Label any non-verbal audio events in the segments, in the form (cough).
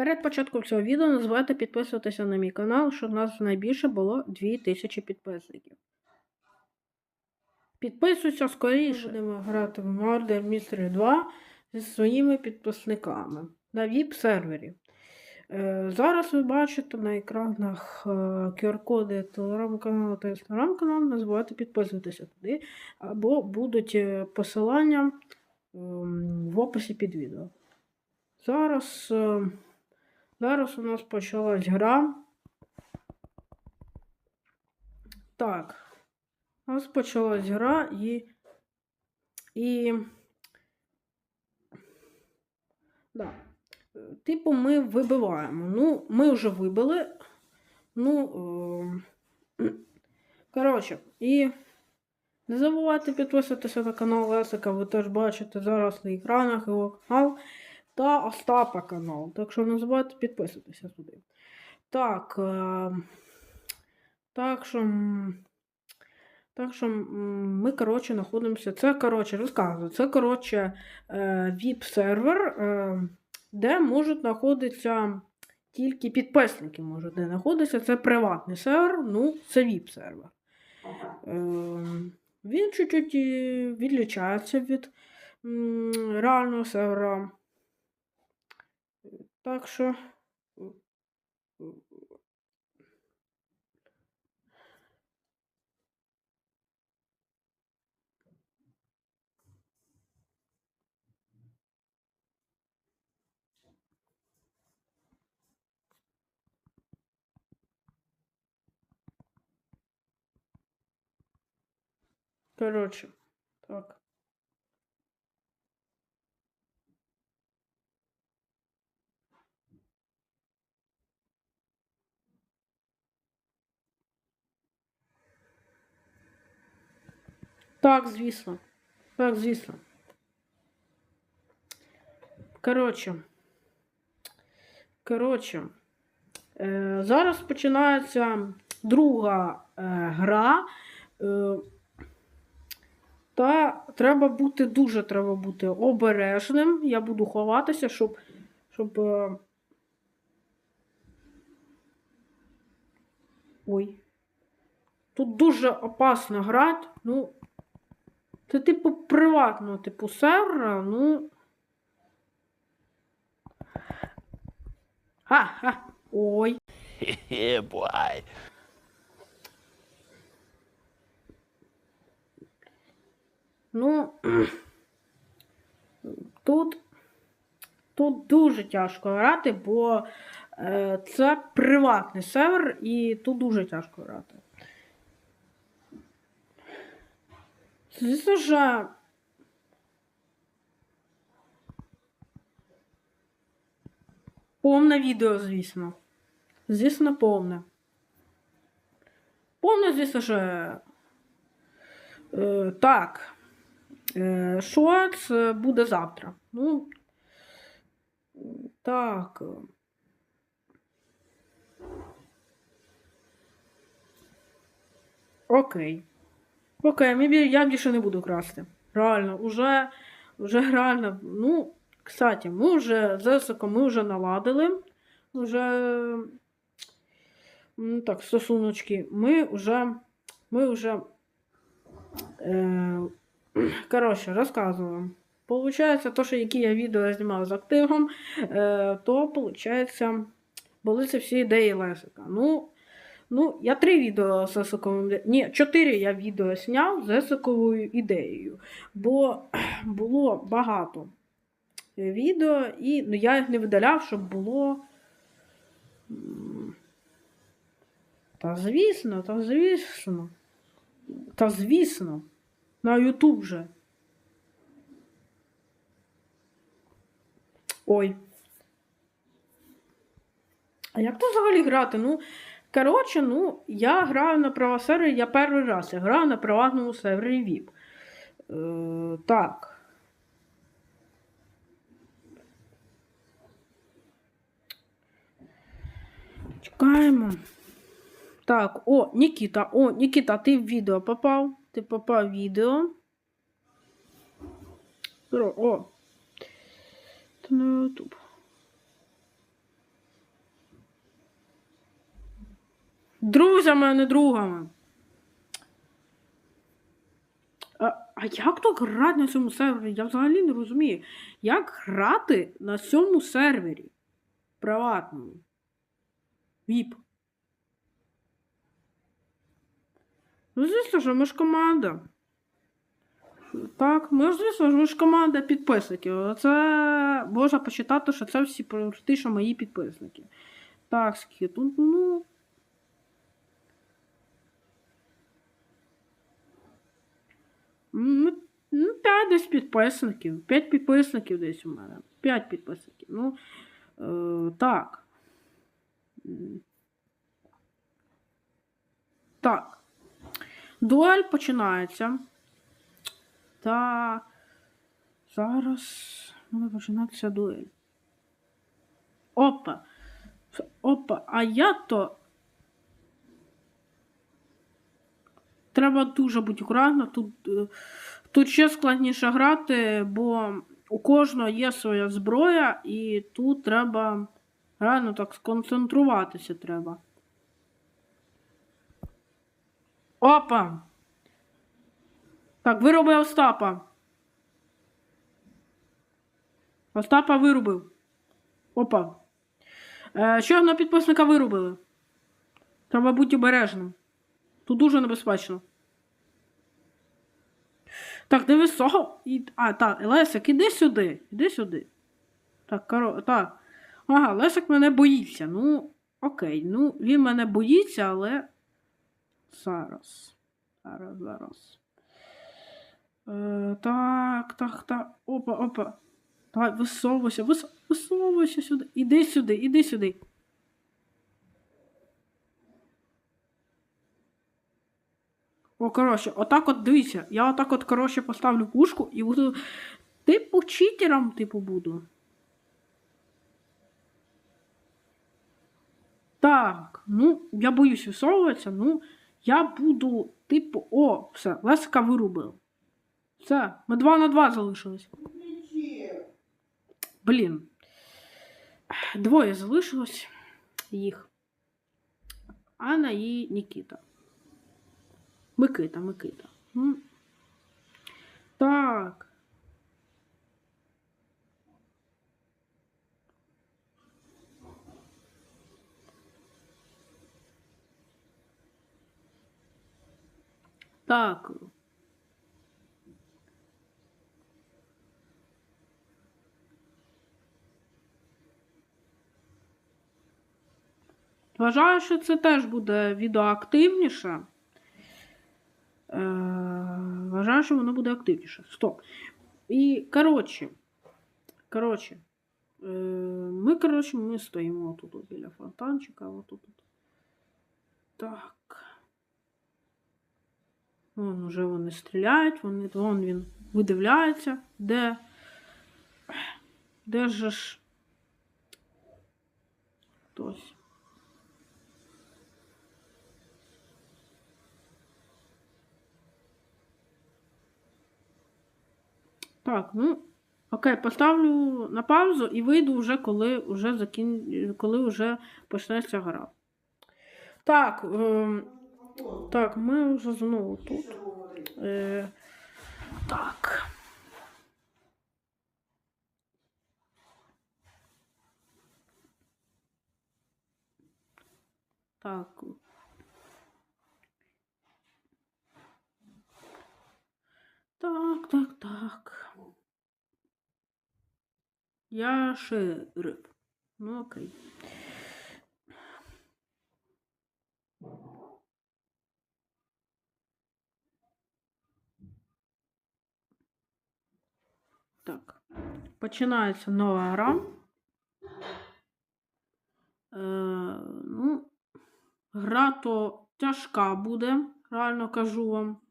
Перед початком цього відео не забувайте підписуватися на мій канал, щоб нас найбільше було 2000 підписників. Підписуйся скоріше. Будемо грати в Murder Mystery 2 зі своїми підписниками на VIP-сервері. Е, зараз ви бачите на екранах е, QR-коди телеграм-каналу та інстаграм-каналу. Не забувайте підписуватися туди, або будуть е, посилання ем, в описі під відео. Зараз, е, зараз у нас почалась гра. Так. У нас почалась гра і. І. Да. Типу, ми вибиваємо. Ну, ми вже вибили. Ну. Е... Коротше, і. Не забувайте підписуватися на канал Лесика, ви теж бачите зараз на екранах його канал та Остапа канал. Так що не забувайте підписуватися туди. Так. Е... Так що. Так що ми, коротше, знаходимося. Це, коротше, розказую. Це, коротше, е, віп-сервер, е, де можуть знаходитися тільки підписники можуть де знаходитися. Це приватний сервер, ну, це віп-сервер. Він чуть-чуть відлічається від реального сервера. Так що. Коротше, так. Так, звісно. Так, звісно. Коротше. Коротше. Е, зараз починається друга е, гра. Е, та треба бути дуже треба бути обережним. Я буду ховатися, щоб. щоб. е, Ой. Тут дуже опасно грати. Ну. Це, типу, приватного типу сервера, ну. Ха-ха. Ой. yeah, (laughs) boy. Ну. Тут. Тут дуже тяжко грати, бо е, це приватний сервер і тут дуже тяжко грати. Звісно ж. Повне відео, звісно. Звісно, повне. Повне, звісно ж. Е, так. Е, Шоц е, буде завтра. Ну. Так. Окей. Окей, ми я більше не буду красти. Реально, уже, уже реально. Ну, кстати, ми вже з ми вже наладили. Уже. м, Так, стосуночки. Ми вже. Ми вже. Е, коротше, розказую. Получається, то, що які я відео знімав з активом, е, то, получається, були це всі ідеї Лесика. Ну, ну, я три відео з Есиковим. Ні, чотири я відео зняв з Есиковою ідеєю. Бо (clears throat) було багато відео, і ну, я їх не видаляв, щоб було. Та звісно, та звісно. Та звісно. На Ютуб же. Ой. А як тут взагалі грати? Ну, коротше, ну, я граю на правосервері, я перший раз я граю на приватному сервері VIP. Е, так. Чекаємо. Так, о, Нікіта, о, Нікіта, ти в відео попав. Ти попав в відео. О. Це на YouTube. Друзями, а не другами. А, як так грати на цьому сервері? Я взагалі не розумію. Як грати на цьому сервері? Приватному. Віп. Ну, звісно ж, ми ж команда. Так, ми ж, звісно ж, ми ж команда підписників. Це можна почитати, що це всі практично мої підписники. Так, скільки тут, ну. Ну, ну, 5 десь підписників. 5 підписників десь у мене. 5 підписників. Ну, е, так. Так. Дуель починається. Та зараз буде починатися дуель. Опа. Опа, а я то. Треба дуже бути акуратно. Тут, е, тут ще складніше грати, бо у кожного є своя зброя, і тут треба реально так сконцентруватися треба. Опа! Так, вироби Остапа. Остапа вирубив. Опа. Е, що на підписника вирубили? Треба бути обережним. Тут дуже небезпечно. Так, дивись сого. І... А, так, Лесик, іди сюди. Іди сюди. Так, коро... так. Ага, Лесик мене боїться. Ну, окей. Ну, він мене боїться, але. Зараз. Зараз, зараз. Е, так, так, так. Опа, опа. Давай, висовуйся, вис... висовуйся сюди. Іди сюди, іди сюди. О, коротше, отак от дивіться. Я отак от, коротше, поставлю пушку і буду. Типу читером, типу, буду. Так, ну, я боюсь висовуватися, ну, я буду, типу, о, все, Лесика вирубив. Все, ми два на два залишились. Блін. Двоє залишилось їх. Анна і Нікіта. Микита, Микита. Так. Так. Вважаю, що це теж буде відео активніше. Е, вважаю, що воно буде активніше. Стоп. І, коротше, коротше, е, ми, коротше, ми стоїмо тут біля фонтанчика. Отут. Так. Вон уже вони стріляють, вони, вон він видивляється, де. Де ж хтось. Так, ну, окей, поставлю на паузу і вийду вже, коли вже закін... коли вже почнеться гра. Так, ем, так, ми вже знову тут. Е. Так. Так, так, так. Я шериф. Ну, окей. Так. Починається нова гра. Е, ну, гра то тяжка буде, реально кажу вам.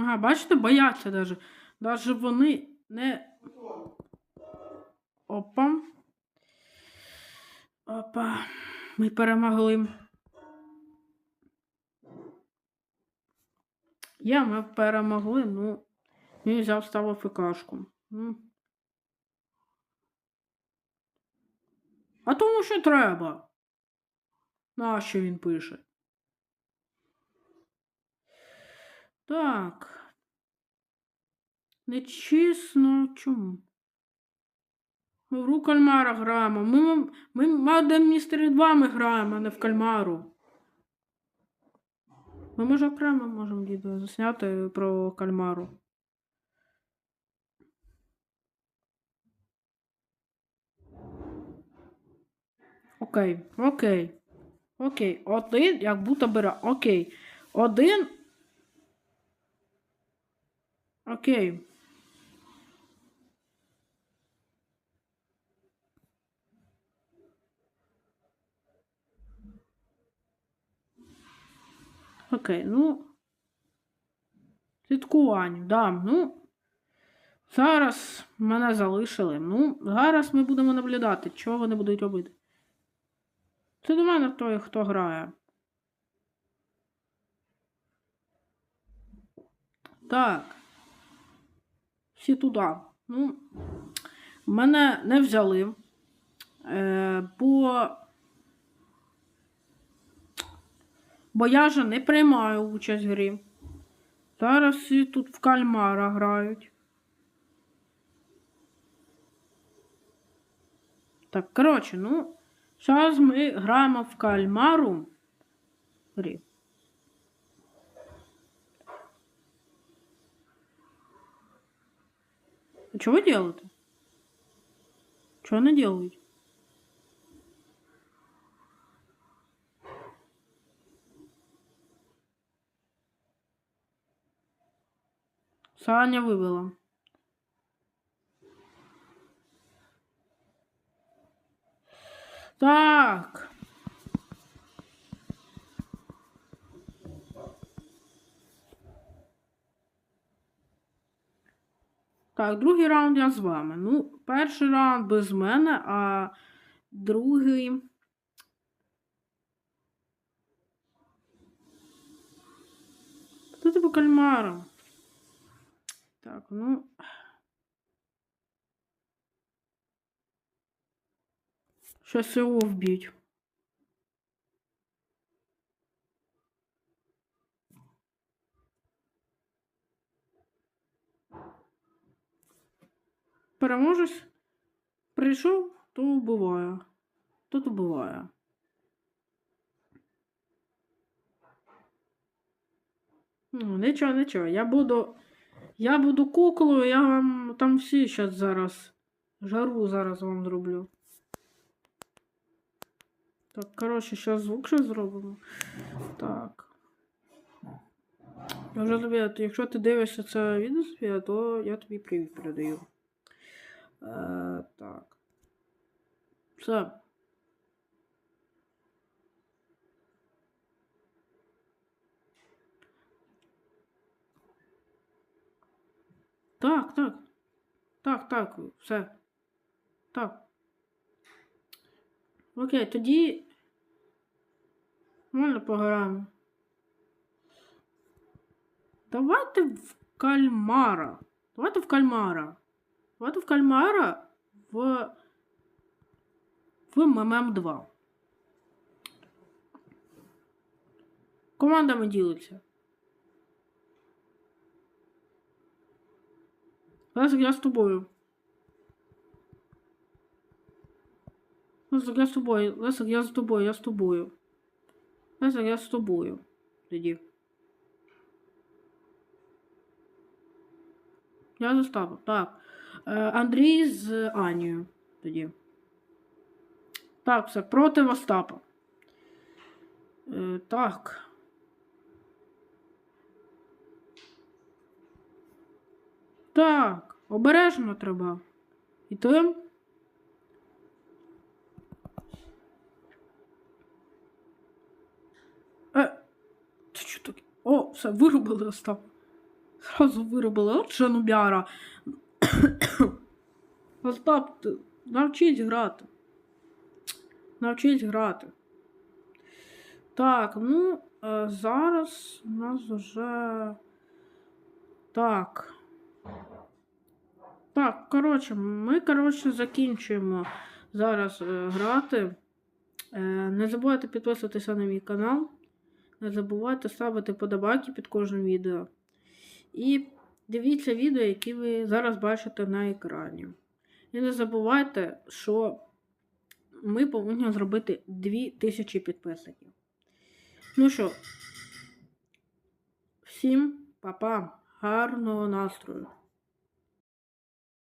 Ага, бачите, бояться даже. Даже вони не Опа. Опа. Ми перемогли. Я ми перемогли, ну. Він взяв став ФКшку. Ну. А тому що треба. Нащо він пише? Так. Нечесно. Чому? Гру кальмара граємо. Ми, ми, ми Murder 2 ми граємо, а не в кальмару. Ми може окремо можемо відео засняти про кальмару. Окей, окей. Окей. Один, як будто бере. Окей. Один. Окей. Окей, ну. Слідкування, да, ну. Зараз мене залишили. Ну, зараз ми будемо наблюдати, що вони будуть робити. Це до мене той, хто грає. Так. Всі туди. Ну, мене не взяли. Е, бо. Бо я же не приймаю участь в грі. Зараз всі тут в кальмара грають. Так, коротше, ну. Зараз ми граємо в кальмару. Грі. А вы делаете? Что она делает? Саня вывела. Так. Так, другий раунд я з вами. Ну, перший раунд без мене, а другий. Хто типу кальмара? Так, ну. Щас його вб'ють. Переможець прийшов, то вбиває. Тут вбиває. Ну, нічого, нічого. Я буду. Я буду куклою, я вам там всі щас зараз. Жару зараз вам зроблю. Так, коротше, зараз звук ще зробимо. Так. Вже тобі, якщо ти дивишся це відео, то я тобі привіт передаю. Е, так. Все. Так, так. Так, так, все. Так. Окей, тоді. Можна пограємо. Давайте в кальмара. Давайте в кальмара. Давайте в кальмара в. В ММ 2. Командами ділиться. Лесик, я з тобою. Лесик, я з тобою. Лесик, я з тобою, я з тобою. Лесик, я з тобою. Тоді. Я з Остапом. Так. Е, Андрій з Анією. Тоді. Так, все, проти Остапа. Е, так. Так, обережно треба. І ти? Е, це що таке? О, все, вирубили Остап. Зразу вирубили. От жанубяра. (coughs) Остап, навчись грати. Навчись грати. Так, ну, е, зараз у нас вже. Так. Так, коротше, ми, коротше, закінчуємо зараз е, грати. Е, не забувайте підписуватися на мій канал. Не забувайте ставити подобайки під кожним відео. І дивіться відео, які ви зараз бачите на екрані. І не забувайте, що ми повинні зробити 2000 підписників. Ну що, всім па-па, гарного настрою!